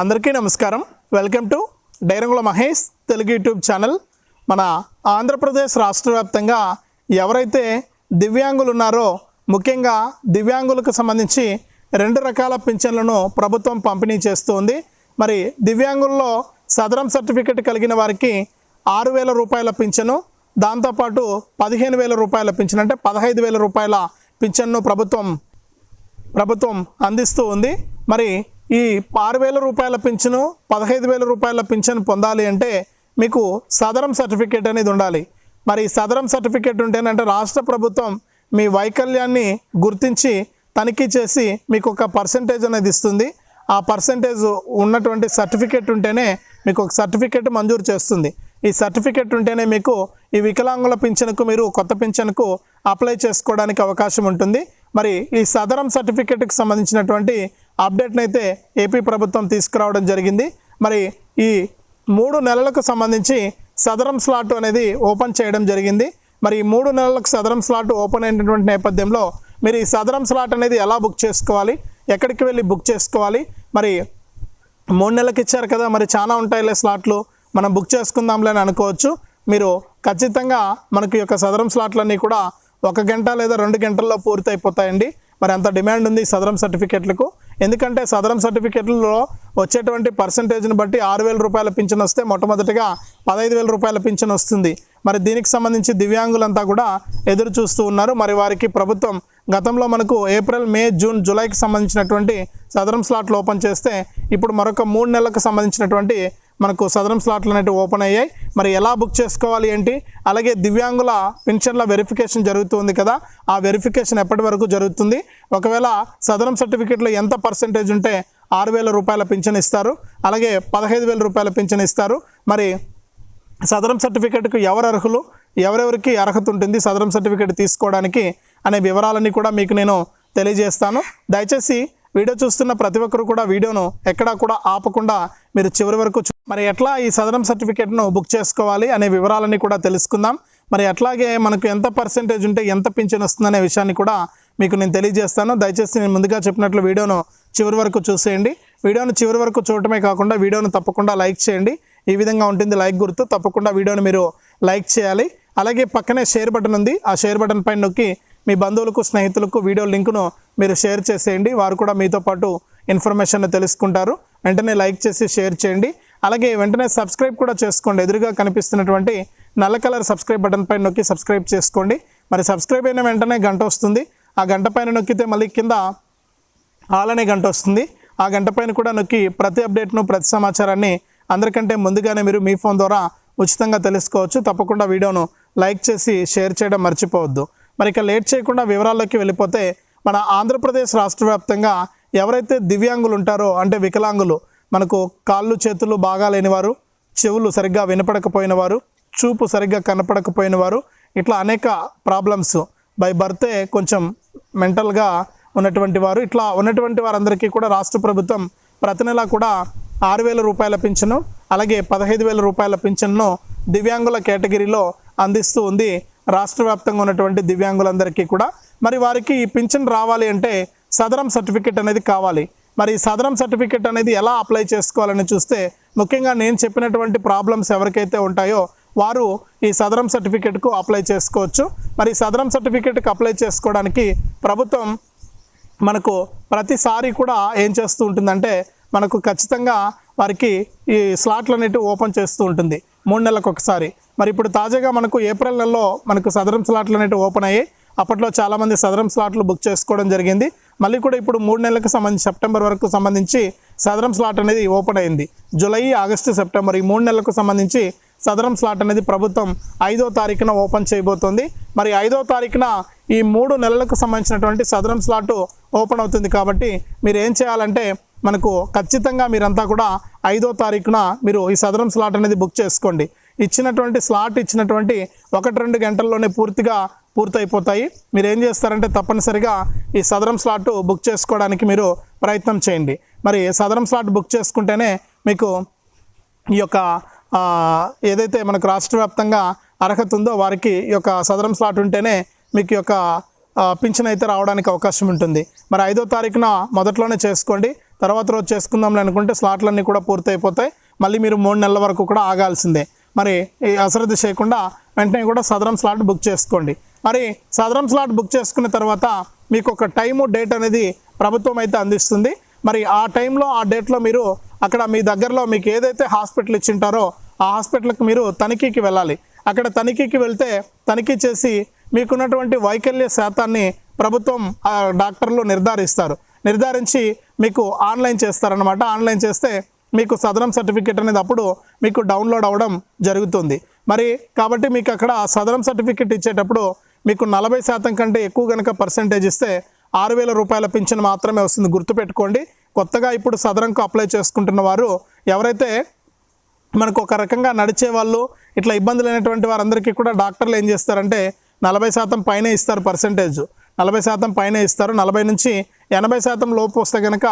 అందరికీ నమస్కారం. Welcome to డైరంగుల మహేష్ తెలుగు యూట్యూబ్ ఛానల్. మన ఆంధ్రప్రదేశ్ రాష్ట్ర వ్యాప్తంగా ఎవరైతే దివ్యాంగులు ఉన్నారో ముఖ్యంగా దివ్యాంగులకు సంబంధించి రెండు రకాల పింఛన్లను ప్రభుత్వం పంపిణీ చేస్తుంది మరి దివ్యాంగుల్లో సదరం సర్టిఫికెట్ కలిగిన వారికి ఆరు వేల రూపాయల పింఛను దాంతోపాటు పదిహేను వేల రూపాయల పింఛను అంటే పదహైదు వేల రూపాయల పింఛన్ను ప్రభుత్వం ప్రభుత్వం అందిస్తూ ఉంది. మరి ఈ ఆరు వేల రూపాయల పింఛను పదహైదు వేల రూపాయల పింఛను పొందాలి అంటే మీకు సదరం సర్టిఫికేట్ అనేది ఉండాలి. మరి సదరం సర్టిఫికేట్ ఉంటేనంటే రాష్ట్ర ప్రభుత్వం మీ వైకల్యాన్ని గుర్తించి తనిఖీ చేసి మీకు ఒక పర్సంటేజ్ అనేది ఇస్తుంది. ఆ పర్సంటేజ్ ఉన్నటువంటి సర్టిఫికేట్ ఉంటేనే మీకు ఒక సర్టిఫికేట్ మంజూరు చేస్తుంది. ఈ సర్టిఫికేట్ ఉంటేనే మీకు ఈ వికలాంగుల పింఛన్కు మీరు కొత్త పింఛన్కు అప్లై చేసుకోవడానికి అవకాశం ఉంటుంది. మరి ఈ సదరం సర్టిఫికేట్కి సంబంధించినటువంటి అప్డేట్ని అయితే ఏపీ ప్రభుత్వం తీసుకురావడం జరిగింది. మరి ఈ మూడు నెలలకు సంబంధించి సదరం స్లాట్ అనేది ఓపెన్ చేయడం జరిగింది. మరి ఈ మూడు నెలలకు సదరం స్లాట్ ఓపెన్ అయినటువంటి నేపథ్యంలో మీరు ఈ సదరం స్లాట్ అనేది ఎలా బుక్ చేసుకోవాలి? ఎక్కడికి వెళ్ళి బుక్ చేసుకోవాలి? మరి మూడు నెలలకు ఇచ్చారు కదా మరి చాలా ఉంటాయిలే స్లాట్లు. మనం బుక్ చేసుకుందాంలే అని అనుకోవచ్చు. మీరు ఖచ్చితంగా మనకి యొక్క సదరం స్లాట్లన్నీ కూడా ఒక గంట లేదా రెండు గంటల్లో పూర్తి అయిపోతాయండి మరి అంత డిమాండ్ ఉంది సదరం సర్టిఫికెట్లకు. ఎందుకంటే సదరం సర్టిఫికెట్లలో వచ్చేటువంటి పర్సంటేజ్ని బట్టి ఆరు వేల రూపాయల పింఛన్ వస్తే మొట్టమొదటిగా పదహైదు వేల రూపాయల పింఛన్ వస్తుంది. మరి దీనికి సంబంధించి దివ్యాంగులంతా కూడా ఎదురు చూస్తూ ఉన్నారు. మరి వారికి ప్రభుత్వం గతంలో మనకు ఏప్రిల్ మే జూన్ జూలైకి సంబంధించినటువంటి సదరం స్లాట్లు ఓపెన్ చేస్తే ఇప్పుడు మరొక మూడు నెలలకు సంబంధించినటువంటి మనకు సదరం స్లాట్లు అనేవి ఓపెన్ అయ్యాయి. మరి ఎలా బుక్ చేసుకోవాలి ఏంటి? అలాగే దివ్యాంగుల పెన్షన్ల వెరిఫికేషన్ జరుగుతుంది కదా ఆ వెరిఫికేషన్ ఎప్పటి వరకు జరుగుతుంది? ఒకవేళ సదరం సర్టిఫికేట్లో ఎంత పర్సెంటేజ్ ఉంటే ఆరు వేల రూపాయల పింఛన్ ఇస్తారు అలాగే పదహైదు వేల రూపాయల పింఛన్ ఇస్తారు. మరి సదరం సర్టిఫికేట్కు ఎవరు అర్హులు? ఎవరెవరికి అర్హత ఉంటుంది సదరం సర్టిఫికేట్ తీసుకోవడానికి? అనే వివరాలన్నీ కూడా మీకు నేను తెలియజేస్తాను. దయచేసి వీడియో చూస్తున్న ప్రతి ఒక్కరు కూడా వీడియోను ఎక్కడా కూడా ఆపకుండా మీరు చివరి వరకు చూ- మరి ఎట్లా ఈ సదరం సర్టిఫికేట్ను బుక్ చేసుకోవాలి అనే వివరాలన్నీ కూడా తెలుసుకుందాం. మరి అట్లాగే మనకు ఎంత పర్సెంటేజ్ ఉంటే ఎంత పింఛన్ వస్తుందనే విషయాన్ని కూడా మీకు నేను తెలియజేస్తాను. దయచేసి నేను ముందుగా చెప్పినట్లు వీడియోను చివరి వరకు చూసేయండి. వీడియోను చివరి వరకు చూడటమే కాకుండా వీడియోను తప్పకుండా లైక్ చేయండి. ఈ విధంగా ఉంటుంది లైక్ గుర్తు. తప్పకుండా వీడియోను మీరు లైక్ చేయాలి. అలాగే పక్కనే షేర్ బటన్ ఉంది. ఆ షేర్ బటన్ పైన నొక్కి మీ బంధువులకు స్నేహితులకు వీడియో లింకును మీరు షేర్ చేసేయండి. వారు కూడా మీతో పాటు ఇన్ఫర్మేషన్ తెలుసుకుంటారు. వెంటనే లైక్ చేసి షేర్ చేయండి. అలాగే వెంటనే సబ్స్క్రైబ్ కూడా చేసుకోండి. ఎదురుగా కనిపిస్తున్నటువంటి నల్ల కలర్ సబ్స్క్రైబ్ బటన్ పైన నొక్కి సబ్స్క్రైబ్ చేసుకోండి. మరి సబ్స్క్రైబ్ అయిన వెంటనే గంట వస్తుంది. ఆ గంట పైన నొక్కితే మళ్ళీ కింద ఆల్ అనే గంట వస్తుంది. ఆ గంట పైన కూడా నొక్కి ప్రతి అప్డేట్ను ప్రతి సమాచారాన్ని అందరికంటే ముందుగానే మీరు మీ ఫోన్ ద్వారా ఉచితంగా తెలుసుకోవచ్చు. తప్పకుండా వీడియోను లైక్ చేసి షేర్ చేయడం మర్చిపోవద్దు. మరి ఇక లేట్ చేయకుండా వివరాల్లోకి వెళ్ళిపోతే మన ఆంధ్రప్రదేశ్ రాష్ట్ర వ్యాప్తంగా ఎవరైతే దివ్యాంగులు ఉంటారో అంటే వికలాంగులు మనకు కాళ్ళు చేతులు బాగా లేనివారు చెవులు సరిగ్గా వినపడకపోయిన వారు చూపు సరిగ్గా కనపడకపోయిన వారు ఇట్లా అనేక ప్రాబ్లమ్స్ బై బర్తే కొంచెం మెంటల్గా ఉన్నటువంటి వారు ఇట్లా ఉన్నటువంటి వారందరికీ కూడా రాష్ట్ర ప్రభుత్వం ప్రతి నెల కూడా ఆరు వేల రూపాయల పింఛను అలాగే పదహైదు వేల రూపాయల పింఛన్ను దివ్యాంగుల కేటగిరీలో అందిస్తూ ఉంది. రాష్ట్ర వ్యాప్తంగా ఉన్నటువంటి దివ్యాంగులందరికీ కూడా మరి వారికి ఈ పింఛన్ రావాలి అంటే సదరం సర్టిఫికెట్ అనేది కావాలి. మరి సదరం సర్టిఫికెట్ అనేది ఎలా అప్లై చేసుకోవాలని చూస్తే ముఖ్యంగా నేను చెప్పినటువంటి ప్రాబ్లమ్స్ ఎవరికైతే ఉంటాయో వారు ఈ సదరం సర్టిఫికెట్కు అప్లై చేసుకోవచ్చు. మరి సదరం సర్టిఫికేట్కి అప్లై చేసుకోవడానికి ప్రభుత్వం మనకు ప్రతిసారి కూడా ఏం చేస్తూ ఉంటుందంటే మనకు ఖచ్చితంగా వారికి ఈ స్లాట్లు అనేటివి ఓపెన్ చేస్తూ ఉంటుంది. మూడు నెలలకు ఒకసారి. మరి ఇప్పుడు తాజాగా మనకు ఏప్రిల్ నెలలో మనకు సదరం స్లాట్లు అనేవి ఓపెన్ అయ్యాయి అప్పట్లో చాలామంది సదరం స్లాట్లు బుక్ చేసుకోవడం జరిగింది. మళ్ళీ కూడా ఇప్పుడు మూడు నెలలకు సంబంధించి సెప్టెంబర్ వరకు సంబంధించి సదరం స్లాట్ అనేది ఓపెన్ అయింది. జూలై ఆగస్టు సెప్టెంబర్ ఈ మూడు నెలలకు సంబంధించి సదరం స్లాట్ అనేది ప్రభుత్వం ఐదో తారీఖున ఓపెన్ చేయబోతోంది. మరి ఐదో తారీఖున ఈ మూడు నెలలకు సంబంధించినటువంటి సదరం స్లాట్ ఓపెన్ అవుతుంది కాబట్టి మీరు ఏం చేయాలంటే మనకు ఖచ్చితంగా మీరంతా కూడా ఐదో తారీఖున మీరు ఈ సదరం స్లాట్ అనేది బుక్ చేసుకోండి. ఇచ్చినటువంటి స్లాట్ ఇచ్చినటువంటి ఒకటి రెండు గంటల్లోనే పూర్తిగా పూర్తయిపోతాయి. మీరు ఏం చేస్తారంటే తప్పనిసరిగా ఈ సదరం స్లాట్ బుక్ చేసుకోవడానికి మీరు ప్రయత్నం చేయండి. మరి సదరం స్లాట్ బుక్ చేసుకుంటేనే మీకు ఈ యొక్క ఏదైతే మనకు రాష్ట్ర వ్యాప్తంగా అర్హత ఉందో వారికి ఈ యొక్క సదరం స్లాట్ ఉంటేనే మీకు యొక్క పింఛన్ అయితే రావడానికి అవకాశం ఉంటుంది. మరి ఐదో తారీఖున మొదట్లోనే చేసుకోండి. తర్వాత రోజు చేసుకుందాం అనుకుంటే స్లాట్లన్నీ కూడా పూర్తయిపోతాయి. మళ్ళీ మీరు మూడు నెలల వరకు కూడా ఆగాల్సిందే. మరి ఈ అశ్రద్ధ చేయకుండా వెంటనే కూడా సదరం స్లాట్ బుక్ చేసుకోండి. మరి సదరం స్లాట్ బుక్ చేసుకున్న తర్వాత మీకు ఒక టైము డేట్ అనేది ప్రభుత్వం అయితే అందిస్తుంది. మరి ఆ టైంలో ఆ డేట్లో మీరు అక్కడ మీ దగ్గరలో మీకు ఏదైతే హాస్పిటల్ ఇచ్చింటారో ఆ హాస్పిటల్కి మీరు తనిఖీకి వెళ్ళాలి. అక్కడ తనిఖీకి వెళ్తే తనిఖీ చేసి మీకున్నటువంటి వైకల్య శాతాన్ని ప్రభుత్వం ఆ డాక్టర్లు నిర్ధారిస్తారు. నిర్ధారించి మీకు ఆన్లైన్ చేస్తారనమాట ఆన్లైన్ చేస్తే మీకు సదనం సర్టిఫికేట్ అనేది అప్పుడు మీకు డౌన్లోడ్ అవ్వడం జరుగుతుంది. మరి కాబట్టి మీకు అక్కడ సదనం సర్టిఫికేట్ ఇచ్చేటప్పుడు మీకు నలభై శాతం కంటే ఎక్కువ కనుక పర్సంటేజ్ ఇస్తే ఆరు వేల రూపాయల పింఛన్ మాత్రమే వస్తుంది. గుర్తుపెట్టుకోండి. కొత్తగా ఇప్పుడు సదరంకు అప్లై చేసుకుంటున్న వారు ఎవరైతే మనకు ఒక రకంగా నడిచే వాళ్ళు ఇట్లా ఇబ్బందులు లేనటువంటి వారందరికీ కూడా డాక్టర్లు ఏం చేస్తారంటే నలభై శాతం పైనే ఇస్తారు పర్సంటేజ్ నలభై శాతం పైనే ఇస్తారు. నలభై నుంచి ఎనభై శాతం లోపు వస్తే కనుక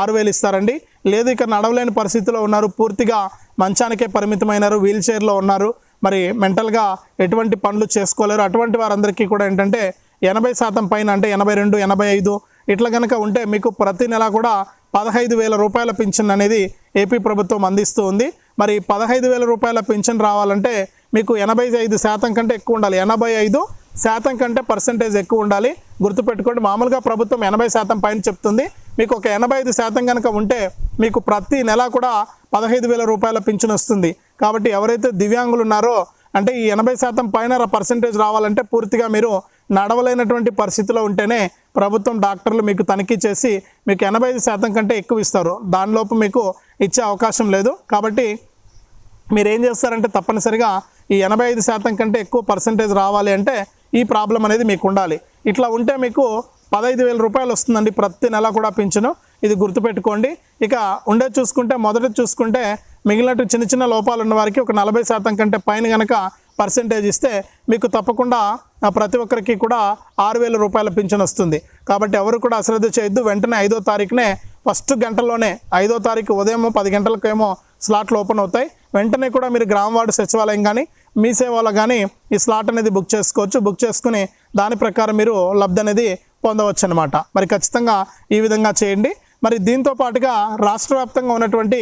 ఆరు వేలు ఇస్తారండి. లేదు ఇక నడవలేని పరిస్థితిలో ఉన్నారు. పూర్తిగా మంచానికే పరిమితమైనారు వీల్ చైర్లో ఉన్నారు. మరి మెంటల్గా ఎటువంటి పనులు చేసుకోలేరు. అటువంటి వారందరికీ కూడా ఏంటంటే ఎనభై శాతం పైన అంటే ఎనభై రెండు ఎనభై ఐదు ఇట్లా కనుక ఉంటే మీకు ప్రతి నెల కూడా పదహైదు వేల రూపాయల పింఛన్ అనేది ఏపీ ప్రభుత్వం అందిస్తూ ఉంది. మరి పదహైదు వేల రూపాయల పింఛన్ రావాలంటే మీకు ఎనభై ఐదు శాతం కంటే ఎక్కువ ఉండాలి. ఎనభై ఐదు శాతం కంటే పర్సంటేజ్ ఎక్కువ ఉండాలి. గుర్తుపెట్టుకోండి మామూలుగా ప్రభుత్వం ఎనభై శాతం పైన చెప్తుంది. మీకు ఒక ఎనభై ఐదు శాతం కనుక ఉంటే మీకు ప్రతి నెల కూడా పదహైదు వేల రూపాయల పింఛన్ వస్తుంది. కాబట్టి ఎవరైతే దివ్యాంగులు ఉన్నారో అంటే ఈ ఎనభై శాతం పైన పర్సంటేజ్ రావాలంటే పూర్తిగా మీరు నడవలేనటువంటి పరిస్థితిలో ఉంటేనే ప్రభుత్వం డాక్టర్లు మీకు తనిఖీ చేసి మీకు ఎనభై ఐదు శాతం కంటే ఎక్కువ ఇస్తారు. దానిలోపు మీకు ఇచ్చే అవకాశం లేదు. కాబట్టి మీరు ఏం చేస్తారంటే తప్పనిసరిగా ఈ ఎనభై ఐదు శాతం కంటే ఎక్కువ పర్సంటేజ్ రావాలి అంటే ఈ ప్రాబ్లం అనేది మీకు ఉండాలి. ఇట్లా ఉంటే మీకు పదహైదు వేల రూపాయలు వస్తుందండి ప్రతి నెల కూడా పింఛను. ఇది గుర్తుపెట్టుకోండి. ఇక ఉండే చూసుకుంటే మొదట చూసుకుంటే మిగిలినట్టు చిన్న చిన్న లోపాలు ఉన్న వారికి ఒక నలభై శాతం కంటే పైన కనుక పర్సంటేజ్ ఇస్తే మీకు తప్పకుండా ప్రతి ఒక్కరికి కూడా ఆరు వేల రూపాయల పింఛన్ వస్తుంది. కాబట్టి ఎవరు కూడా అశ్రద్ధ చేయొద్దు. వెంటనే ఐదో తారీఖునే ఫస్ట్ గంటలోనే ఐదో తారీఖు ఉదయం పది గంటలకేమో స్లాట్లు ఓపెన్ అవుతాయి. వెంటనే కూడా మీరు గ్రామ వార్డు సచివాలయం కానీ మీ సేవలో కానీ ఈ స్లాట్ అనేది బుక్ చేసుకోవచ్చు. బుక్ చేసుకుని దాని ప్రకారం మీరు లబ్ధి అనేది పొందవచ్చు అనమాట మరి ఖచ్చితంగా ఈ విధంగా చేయండి. మరి దీంతో పాటుగా రాష్ట్ర వ్యాప్తంగా ఉన్నటువంటి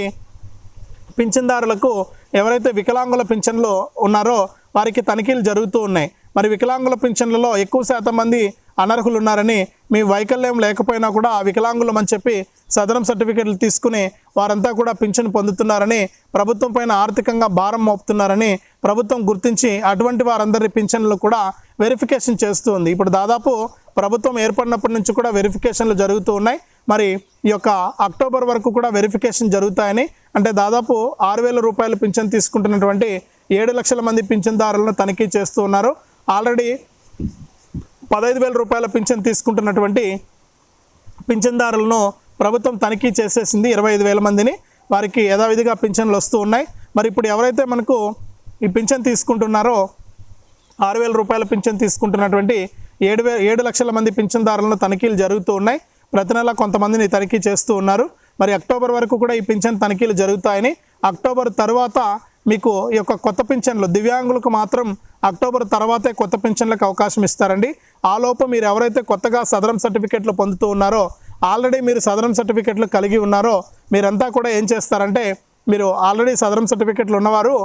పింఛన్దారులకు ఎవరైతే వికలాంగుల పింఛన్లు ఉన్నారో వారికి తనిఖీలు జరుగుతూ ఉన్నాయి. మరి వికలాంగుల పింఛన్లలో ఎక్కువ శాతం మంది అనర్హులు ఉన్నారని మీ వైకల్యం లేకపోయినా కూడా వికలాంగులం అని చెప్పి సదరం సర్టిఫికెట్లు తీసుకుని వారంతా కూడా పింఛను పొందుతున్నారని ప్రభుత్వం పైన ఆర్థికంగా భారం మోపుతున్నారని ప్రభుత్వం గుర్తించి అటువంటి వారందరి పింఛన్లు కూడా వెరిఫికేషన్ చేస్తూ ఉంది. ఇప్పుడు దాదాపు ప్రభుత్వం ఏర్పడినప్పటి నుంచి కూడా వెరిఫికేషన్లు జరుగుతూ ఉన్నాయి. మరి ఈ యొక్క అక్టోబర్ వరకు కూడా వెరిఫికేషన్ జరుగుతాయని అంటే దాదాపు ఆరు వేల రూపాయల పింఛన్ తీసుకుంటున్నటువంటి ఏడు లక్షల మంది పింఛన్దారులను తనిఖీ చేస్తూ ఉన్నారు. ఆల్రెడీ పదహైదు వేల రూపాయల పింఛన్ తీసుకుంటున్నటువంటి పింఛన్దారులను ప్రభుత్వం తనిఖీ చేసేసింది ఇరవై ఐదు వేల మందిని. వారికి యథావిధిగా పింఛన్లు వస్తూ ఉన్నాయి. మరి ఇప్పుడు ఎవరైతే మనకు ఈ పింఛన్ తీసుకుంటున్నారో ఆరు వేల రూపాయల పింఛన్ తీసుకుంటున్నటువంటి ఏడు వే ఏడు లక్షల మంది పింఛన్దారులను తనిఖీలు జరుగుతూ ఉన్నాయి. ప్రతి నెల కొంతమందిని తనిఖీ చేస్తూ ఉన్నారు. మరి అక్టోబర్ వరకు కూడా ఈ పింఛన్ తనిఖీలు జరుగుతాయని అక్టోబర్ తర్వాత మీకు ఈ యొక్క కొత్త పింఛన్లు దివ్యాంగులకు మాత్రం అక్టోబర్ తర్వాతే కొత్త పింఛన్లకు అవకాశం ఇస్తారండి. ఆ మీరు ఎవరైతే కొత్తగా సదరం సర్టిఫికెట్లు పొందుతూ ఉన్నారో ఆల్రెడీ మీరు సదరం సర్టిఫికెట్లు కలిగి ఉన్నారో మీరంతా కూడా ఏం చేస్తారంటే మీరు ఆల్రెడీ సదరం సర్టిఫికెట్లు ఉన్నవారు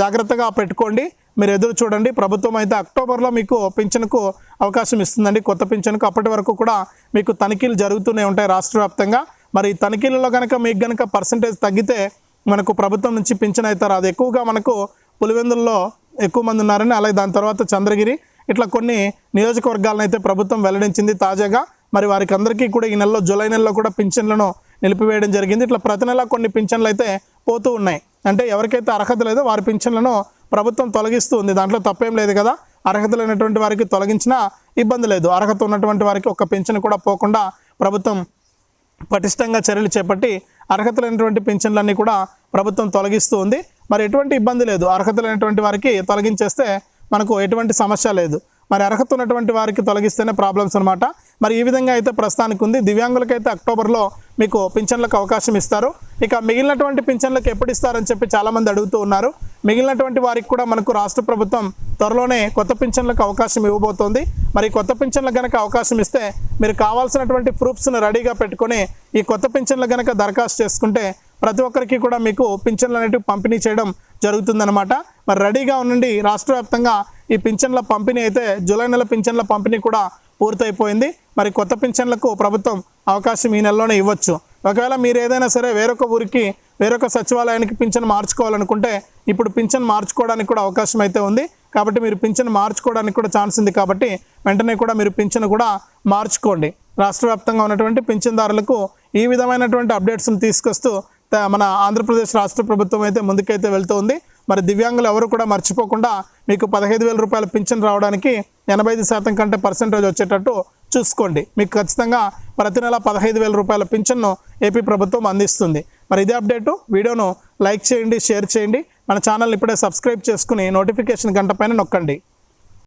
జాగ్రత్తగా పెట్టుకోండి. మీరు ఎదురు చూడండి. ప్రభుత్వం అయితే అక్టోబర్లో మీకు పింఛన్కు అవకాశం ఇస్తుందండి. కొత్త పింఛన్కు అప్పటి వరకు కూడా మీకు తనిఖీలు జరుగుతూనే ఉంటాయి రాష్ట్ర వ్యాప్తంగా. మరి తనిఖీలలో కనుక మీకు కనుక పర్సంటేజ్ తగ్గితే మనకు ప్రభుత్వం నుంచి పింఛన్ అవుతారు. అది ఎక్కువగా మనకు పులివెందుల్లో ఎక్కువ మంది ఉన్నారని అలాగే దాని తర్వాత చంద్రగిరి. ఇట్లా కొన్ని నియోజకవర్గాలను అయితే ప్రభుత్వం వెల్లడించింది తాజాగా. మరి వారికి అందరికీ కూడా ఈ నెలలో జూలై నెలలో కూడా పింఛన్లను నిలిపివేయడం జరిగింది. ఇట్లా ప్రతి నెల కొన్ని పింఛన్లు అయితే పోతూ ఉన్నాయి. అంటే ఎవరికైతే అర్హత లేదో వారి పింఛన్లను ప్రభుత్వం తొలగిస్తూ ఉంది. దాంట్లో తప్పేం లేదు కదా. అర్హత లేనటువంటి వారికి తొలగించినా ఇబ్బంది లేదు. అర్హత ఉన్నటువంటి వారికి ఒక పింఛన్ కూడా పోకుండా ప్రభుత్వం పటిష్టంగా చర్యలు చేపట్టి అర్హత లేనటువంటి పింఛన్లన్నీ కూడా ప్రభుత్వం తొలగిస్తూ ఉంది. మరి ఎటువంటి ఇబ్బంది లేదు. అర్హత లేనటువంటి వారికి తొలగించేస్తే మనకు ఎటువంటి సమస్య లేదు. మరి అర్హత ఉన్నటువంటి వారికి తొలగిస్తేనే ప్రాబ్లమ్స్ అనమాట మరి ఈ విధంగా అయితే ప్రస్తుతానికి ఉంది దివ్యాంగులకైతే అక్టోబర్లో మీకు పింఛన్లకు అవకాశం ఇస్తారు. ఇక మిగిలినటువంటి పింఛన్లకు ఎప్పుడు ఇస్తారని చెప్పి చాలామంది అడుగుతూ ఉన్నారు. మిగిలినటువంటి వారికి కూడా మనకు రాష్ట్ర ప్రభుత్వం త్వరలోనే కొత్త పింఛన్లకు అవకాశం ఇవ్వబోతోంది. మరి కొత్త పింఛన్లకు కనుక అవకాశం ఇస్తే మీరు కావాల్సినటువంటి ప్రూఫ్స్ను రెడీగా పెట్టుకొని ఈ కొత్త పింఛన్లు కనుక దరఖాస్తు చేసుకుంటే ప్రతి ఒక్కరికి కూడా మీకు పింఛన్లు అనేటివి పంపిణీ చేయడం జరుగుతుందన్నమాట. మరి రెడీగా ఉండండి. రాష్ట్ర వ్యాప్తంగా ఈ పింఛన్ల పంపిణీ అయితే జూలై నెల పింఛన్ల పంపిణీ కూడా పూర్తయిపోయింది. మరి కొత్త పింఛన్లకు ప్రభుత్వం అవకాశం ఈ నెలలోనే ఇవ్వచ్చు. ఒకవేళ మీరు ఏదైనా సరే వేరొక ఊరికి వేరొక సచివాలయానికి పింఛన్ మార్చుకోవాలనుకుంటే ఇప్పుడు పింఛన్ మార్చుకోవడానికి కూడా అవకాశం అయితే ఉంది. కాబట్టి మీరు పింఛన్ మార్చుకోవడానికి కూడా ఛాన్స్ ఉంది కాబట్టి వెంటనే కూడా మీరు పింఛన్ కూడా మార్చుకోండి. రాష్ట్ర వ్యాప్తంగా ఉన్నటువంటి పింఛన్దారులకు ఈ విధమైనటువంటి అప్డేట్స్ని తీసుకొస్తూ త- మన ఆంధ్రప్రదేశ్ రాష్ట్ర ప్రభుత్వం అయితే ముందుకైతే వెళ్తోంది. మరి దివ్యాంగులు ఎవరు కూడా మర్చిపోకుండా మీకు పదహైదు వేల రూపాయల పింఛన్ రావడానికి ఎనభై ఐదు శాతం కంటే పర్సెంటేజ్ వచ్చేటట్టు చూసుకోండి. మీకు ఖచ్చితంగా ప్రతి నెల పదహైదు వేల రూపాయల పింఛన్ను ఏపీ ప్రభుత్వం అందిస్తుంది. మరి ఇదే అప్డేటు. వీడియోను లైక్ చేయండి షేర్ చేయండి. మన ఛానల్ ఇప్పుడే సబ్స్క్రైబ్ చేసుకుని నోటిఫికేషన్ గంట పైన నొక్కండి.